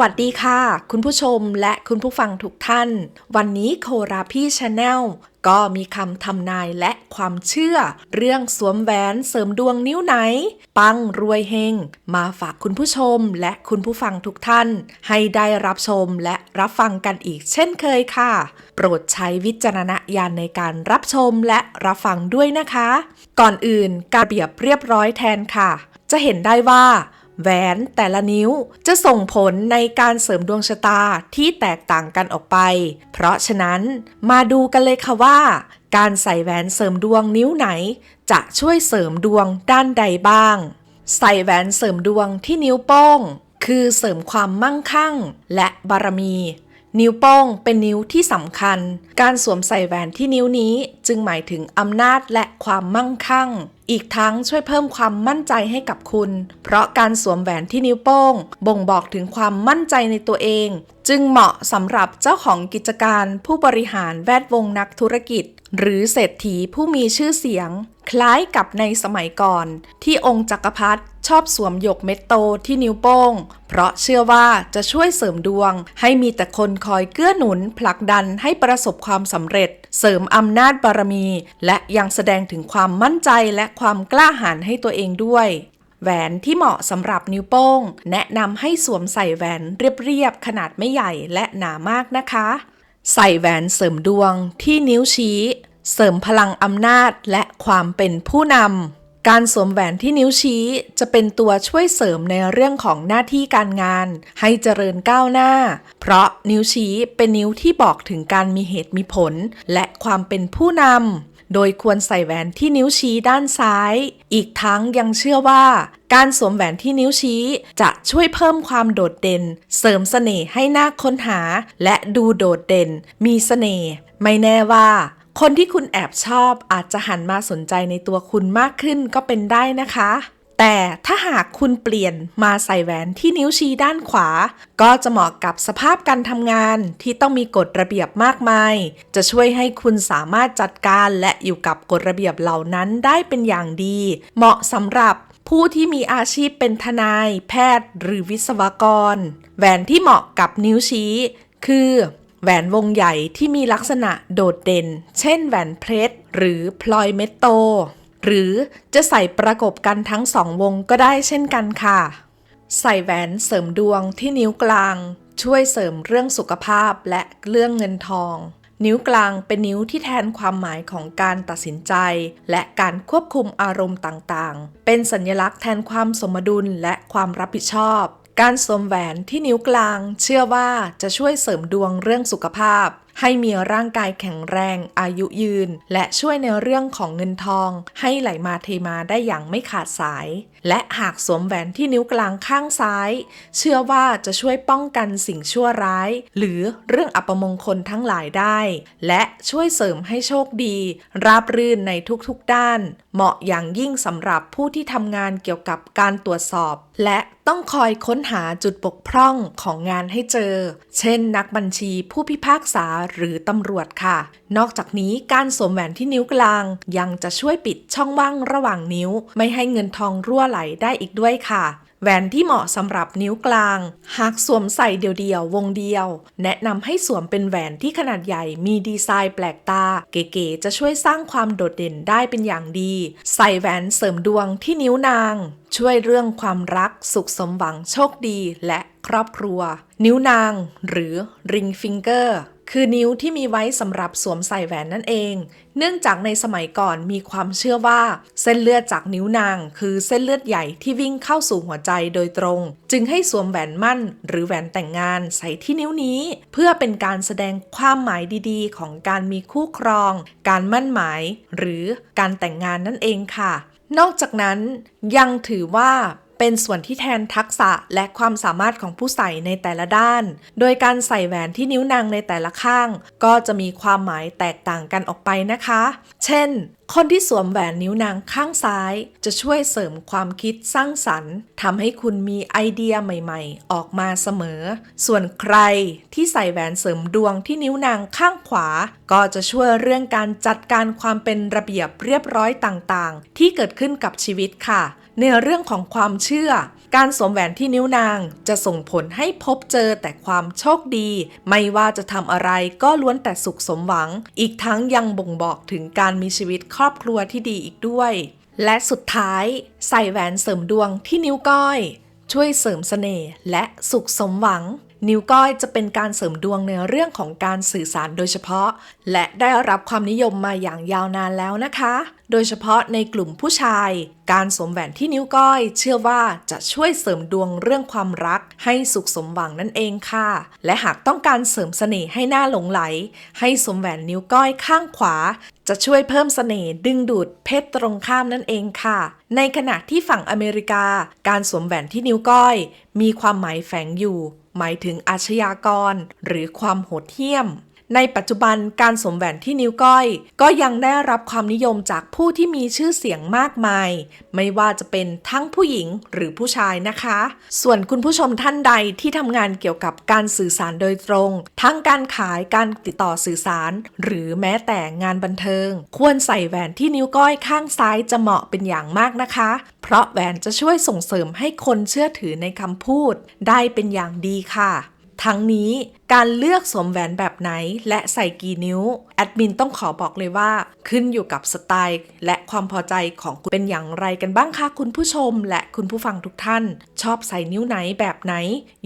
วัสดีค่ะ คุณผู้ชมและคุณผู้ฟังทุกท่าน วันนี้โคราพี่ชาแนลก็มีคำทำนายและความเชื่อ เรื่องสวมแหวนเสริมดวงนิ้วไหน ปังรวยเฮง มาฝากคุณผู้ชมและคุณผู้ฟังทุกท่าน ให้ได้รับชมและรับฟังกันอีกเช่นเคยค่ะ โปรดใช้วิจารณญาณในการรับชมและรับฟังด้วยนะคะ ก่อนอื่นการเปรียบเรียบร้อยแทนค่ะ จะเห็นได้ว่า แหวนแต่ละนิ้วจะส่งผลในการเสริมดวงชะตาที่แตกต่างกันออกไป เพราะฉะนั้นมาดูกันเลยค่ะว่า การใส่แหวนเสริมดวงนิ้วไหน จะช่วยเสริมดวงด้านใดบ้าง ใส่แหวนเสริมดวงที่นิ้วโป้ง คือเสริมความมั่งคั่ง และบารมี นิ้วโป้งเป็นนิ้วที่สำคัญ การสวมใส่แหวนที่นิ้วนี้จึงหมายถึงอำนาจและความมั่งคั่ง อีกทั้งช่วยเพิ่มความมั่นใจให้กับคุณ เพราะการสวมแหวนที่นิ้วโป้ง บ่งบอกถึงความมั่นใจในตัวเอง จึงเหมาะสำหรับเจ้าของกิจการผู้บริหารแวดวงนักธุรกิจ หรือเศรษฐีผู้มีชื่อเสียง คล้ายกับในสมัยก่อน ที่องค์จักรพรรดิ ชอบสวมหยกเม็ดโตที่นิ้วโป้ง เพราะเชื่อว่าจะช่วยเสริมดวง ให้มีแต่คนคอยเกื้อหนุนผลักดันให้ประสบความสำเร็จ เสริมอำนาจบารมี และยังแสดงถึงความมั่นใจและความกล้าหาญให้ตัวเองด้วยแหวนที่เหมาะสำหรับนิ้วโป้ง แนะนำให้สวมใส่แหวนเรียบๆขนาดไม่ใหญ่และหนามากนะคะ ใส่แหวนเสริมดวงที่นิ้วชี้ เสริมพลังอำนาจและความเป็นผู้นำ การสวมแหวนที่นิ้วชี้จะเป็นตัวช่วยเสริมในเรื่องของหน้าที่การงาน ให้เจริญก้าวหน้า เพราะนิ้วชี้เป็นนิ้วที่บอกถึงการมีเหตุมีผล และความเป็นผู้นำ โดยควรใส่แหวนที่นิ้วชี้ด้านซ้าย อีกทั้งยังเชื่อว่า การสวมแหวนที่นิ้วชี้จะช่วยเพิ่มความโดดเด่น เสริมเสน่ห์ให้หน่าค้นหา และดูโดดเด่น มีเสน่ห์ ไม่แน่ว่า คนที่คุณแอบชอบอาจจะหันมาสนใจในตัวคุณมากขึ้นก็เป็นได้นะคะ แต่ถ้าหากคุณเปลี่ยนมาใส่แหวนที่นิ้วชี้ด้านขวา ก็จะเหมาะกับสภาพการทำงานที่ต้องมีกฎระเบียบมากมาย จะช่วยให้คุณสามารถจัดการและอยู่กับกฎระเบียบเหล่านั้นได้เป็นอย่างดี เหมาะสำหรับผู้ที่มีอาชีพเป็นทนาย แพทย์ หรือวิศวกร แหวนที่เหมาะกับนิ้วชี้ คือ แหวนวงใหญ่ที่มีลักษณะโดดเด่น เช่นแหวนเพชรหรือพลอยเม็ดโต หรือจะใส่ประกบกันทั้งสองวงก็ได้เช่นกันค่ะ ใส่แหวนเสริมดวงที่นิ้วกลาง ช่วยเสริมเรื่องสุขภาพและเรื่องเงินทอง นิ้วกลางเป็นนิ้วที่แทนความหมายของการตัดสินใจ และการควบคุมอารมณ์ต่างๆ เป็นสัญลักษณ์แทนความสมดุลและความรับผิดชอบ การสวมแหวนที่นิ้วกลาง เชื่อว่าจะช่วยเสริมดวงเรื่องสุขภาพ ให้มีร่างกายแข็งแรง อายุยืน และช่วยในเรื่องของเงินทอง ให้ไหลมาเทมาได้อย่างไม่ขาดสาย และหากสวมแหวนที่นิ้วกลางข้างซ้าย เชื่อว่าจะช่วยป้องกันสิ่งชั่วร้าย หรือเรื่องอัปมงคลทั้งหลายได้ และช่วยเสริมให้โชคดี ราบรื่นในทุกๆด้าน เหมาะอย่างยิ่งสำหรับผู้ที่ทำงานเกี่ยวกับการตรวจสอบ และต้องคอยค้นหาจุดบกพร่องของงานให้เจอ เช่นนักบัญชีผู้พิพากษาหรือตำรวจค่ะ นอกจากนี้การสวมแหวนที่นิ้วกลาง ยังจะช่วยปิดช่องว่างระหว่างนิ้ว ไม่ให้เงินทองรั่วไหลได้อีกด้วยค่ะแหวนที่เหมาะสำหรับนิ้วกลาง หากสวมใส่เดี่ยวๆ วงเดียว แนะนำให้สวมเป็นแหวนที่ขนาดใหญ่มีดีไซน์แปลกตา เก๋ๆจะช่วยสร้างความโดดเด่นได้เป็นอย่างดี ใส่แหวนเสริมดวงที่นิ้วนาง ช่วยเรื่องความรักสุขสมหวังโชคดีและครอบครัว นิ้วนาง หรือ ring finger คือนิ้วที่มีไว้สำหรับสวมใส่แหวนนั่นเอง เนื่องจากในสมัยก่อนมีความเชื่อว่า เส้นเลือดจากนิ้วนาง คือเส้นเลือดใหญ่ที่วิ่งเข้าสู่หัวใจโดยตรง จึงให้สวมแหวนมั่น หรือแหวนแต่งงานใส่ที่นิ้วนี้ เพื่อเป็นการแสดงความหมายดีๆ ของการมีคู่ครอง การมั่นหมาย หรือการแต่งงานนั่นเองค่ะ นอกจากนั้นยังถือว่า เป็นส่วนที่แทนทักษะและความสามารถของผู้ใส่ในแต่ละด้าน โดยการใส่แหวนที่นิ้วนางในแต่ละข้าง ก็จะมีความหมายแตกต่างกันออกไปนะคะ เช่น คนที่สวมแหวนนิ้วนางข้างซ้าย จะช่วยเสริมความคิดสร้างสรรค์ทำให้คุณมีไอเดียใหม่ๆ ออกมาเสมอ ส่วนใครที่ใส่แหวนเสริมดวงที่นิ้วนางข้างขวา ก็จะช่วยเรื่องการจัดการความเป็นระเบียบเรียบร้อยต่างๆ ที่เกิดขึ้นกับชีวิตค่ะ ในเรื่องของความเชื่อ การสวมแหวนที่นิ้วนางจะส่งผลให้พบเจอแต่ความโชคดี ไม่ว่าจะทำอะไรก็ล้วนแต่สุขสมหวัง อีกทั้งยังบ่งบอกถึงการมีชีวิตครอบครัวที่ดีอีกด้วย และสุดท้าย ใส่แหวนเสริมดวงที่นิ้วก้อย ช่วยเสริมเสน่ห์และสุขสมหวังนิ้วก้อยจะเป็นการเสริมดวงในเรื่องของการสื่อสารโดยเฉพาะ และได้รับความนิยมมาอย่างยาวนานแล้วนะคะ โดยเฉพาะในกลุ่มผู้ชายการสวมแหวนที่นิ้วก้อย เชื่อว่าจะช่วยเสริมดวงเรื่องความรัก ให้สุขสมหวังนั่นเองค่ะ และหากต้องการเสริมเสน่ห์ให้หน้าหลงไหล ให้สวมแหวนนิ้วก้อยข้างขวา จะช่วยเพิ่มเสน่ห์ดึงดูดเพศตรงข้ามนั่นเองค่ะ ในขณะที่ฝั่งอเมริกา การสวมแหวนที่นิ้วก้อย มีความหมายแฝงอยู่ หมายถึงอาชญากร หรือความโหดเหี้ยม ในปัจจุบันการสวมแหวนที่นิ้วก้อย ก็ยังได้รับความนิยมจากผู้ที่มีชื่อเสียงมากมาย ไม่ว่าจะเป็นทั้งผู้หญิงหรือผู้ชายนะคะ ส่วนคุณผู้ชมท่านใดที่ทำงานเกี่ยวกับการสื่อสารโดยตรง ทั้งการขายการติดต่อสื่อสาร หรือแม้แต่งานบันเทิง ควรใส่แหวนที่นิ้วก้อยข้างซ้ายจะเหมาะเป็นอย่างมากนะคะ เพราะแหวนจะช่วยส่งเสริมให้คนเชื่อถือในคำพูด ได้เป็นอย่างดีค่ะ ทั้งนี้การเลือกสวมแหวนแบบไหนและใส่กี่นิ้ว แอดมินต้องขอบอกเลยว่า ขึ้นอยู่กับสไตล์ และความพอใจของคุณเป็นอย่างไรกันบ้างคะคุณผู้ชม และคุณผู้ฟังทุกท่าน ชอบใส่นิ้วไหนแบบไหน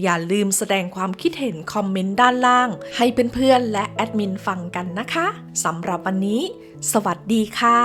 อย่าลืมแสดงความคิดเห็นคอมเมนต์ด้านล่าง ให้เพื่อนๆและแอดมินฟังกันนะคะสำหรับวันนี้ สวัสดีค่ะ